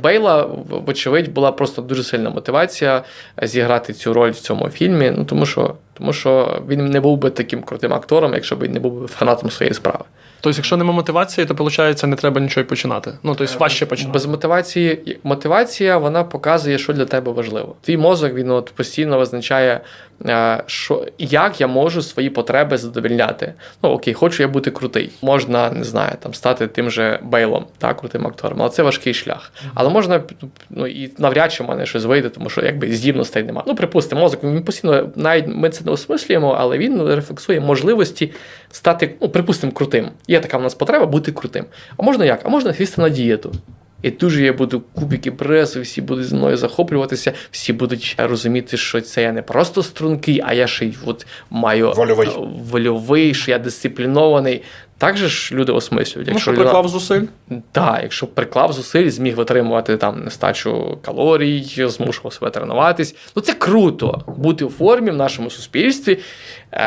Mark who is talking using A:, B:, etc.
A: Бейла, вочевидь, була просто дуже сильна мотивація зіграти цю роль в цьому фільмі. Ну тому що, тому що він не був би таким крутим актором, якщо б він не був би фанатом своєї справи.
B: Тобто, якщо нема мотивації, то виходить, не треба нічого й починати. Ну, тобто, важче починати.
A: Без мотивації мотивація вона показує, що для тебе важливо. Твій мозок він от постійно визначає, е, що як я можу свої потреби задовільняти. Ну окей, хочу я бути крутий. Можна не знаю, там стати тим же Бейлом, так, крутим актором, але це важкий шлях. Але можна ну і навряд чи в мене щось вийде, тому що якби здібностей немає. Ну, припустимо, мозок він постійно навіть ми це не осмислюємо, але він рефлексує можливості стати, ну, припустимо, крутим. Є така в нас потреба бути крутим. А можна як? А можна сісти на дієту. І дуже я буду кубики преси, всі будуть зі мною захоплюватися, всі будуть розуміти, що це я не просто стрункий, а я ще й от маю
C: Вольовий.
A: е, вольовий, що я дисциплінований. Так же ж люди осмислюють.
B: Ну, що
A: людина-
B: зусиль.
A: так, якщо приклав зусиль, зміг витримувати там нестачу калорій, змушував себе тренуватись. Ну це круто бути в формі в нашому суспільстві. Е,